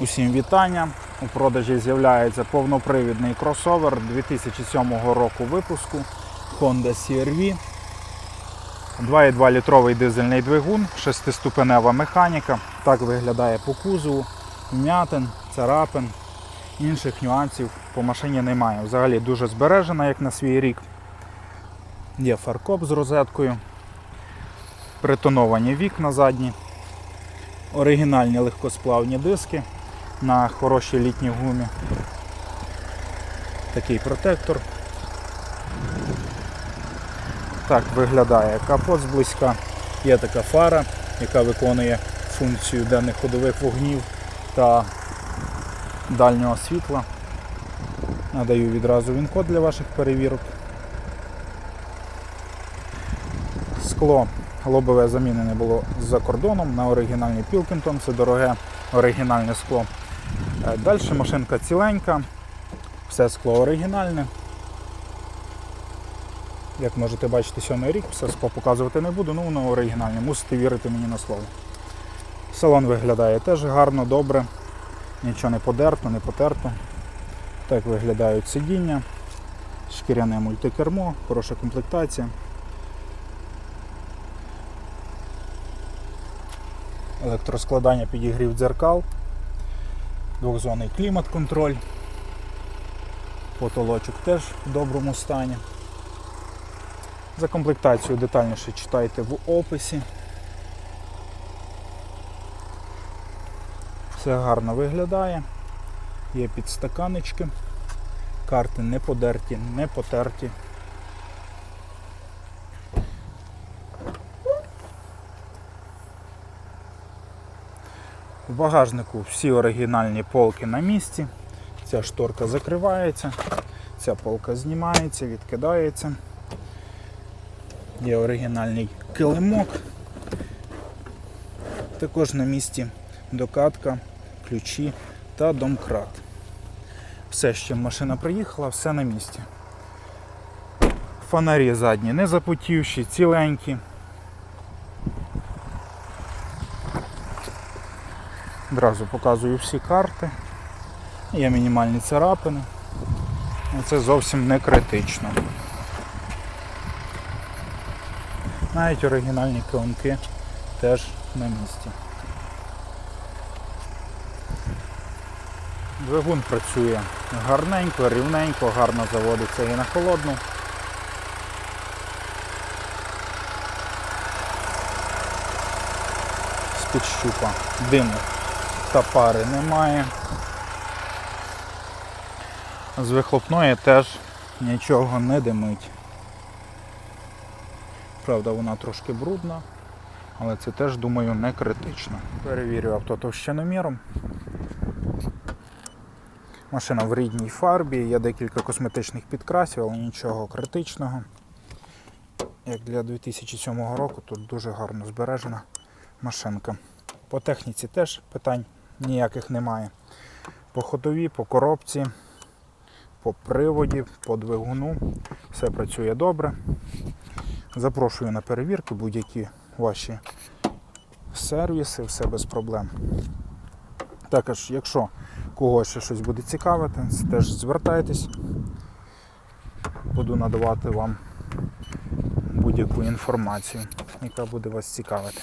Усім вітання. У продажі з'являється повнопривідний кросовер 2007 року випуску Honda CR-V. 2,2 літровий дизельний двигун, шестиступенева механіка. Так виглядає по кузову, вмятин, царапин, інших нюансів по машині немає. Взагалі дуже збережена, як на свій рік. Є фаркоп з розеткою, притоновані вікна задні, оригінальні легкосплавні диски на хорошій літній гумі. Такий протектор. Так виглядає капот зблизька. Є така фара, яка виконує функцію денних ходових вогнів та дальнього світла. Надаю відразу він-код для ваших перевірок. Скло лобове замінене було за кордоном на оригінальний Pilkington, це дороге оригінальне скло. Далі машинка ціленька, все скло оригінальне. Як можете бачити, сьомий рік, все скло показувати не буду, ну воно оригінальне, мусите вірити мені на слово. Салон виглядає теж гарно, добре, нічого не подерто, не потерто. Так виглядають сидіння, шкіряне мультикермо, хороша комплектація. Електроскладання підігрів дзеркал, двохзонний клімат-контроль, потолочок теж в доброму стані. За комплектацію детальніше читайте в описі. Все гарно виглядає. Є підстаканечки, карти не подерті, не потерті. В багажнику всі оригінальні полки на місці. Ця шторка закривається, ця полка знімається, відкидається. Є оригінальний килимок. Також на місці докатка, ключі та домкрат. Все, з машина приїхала, все на місці. Фонарі задні не запотівші, ціленькі. Одразу показую всі карти. Є мінімальні царапини. Ну, Це зовсім не критично. Навіть оригінальні килимки теж на місці. Двигун працює гарненько, рівненько, гарно заводиться і на холодну. З-під щупа диму та немає. З вихлопної теж нічого не димить. Правда, вона трошки брудна, але це теж, думаю, не критично. Перевірю авто товщиноміром. Машина в рідній фарбі, є декілька косметичних підкрасів, але нічого критичного. Як для 2007 року, тут дуже гарно збережена машинка. По техніці теж питань ніяких немає. По ходові, по коробці, по приводі, по двигуну. Все працює добре. Запрошую на перевірку будь-які ваші сервіси, все без проблем. Також, якщо когось ще щось буде цікавити, теж звертайтесь. Буду надавати вам будь-яку інформацію, яка буде вас цікавити.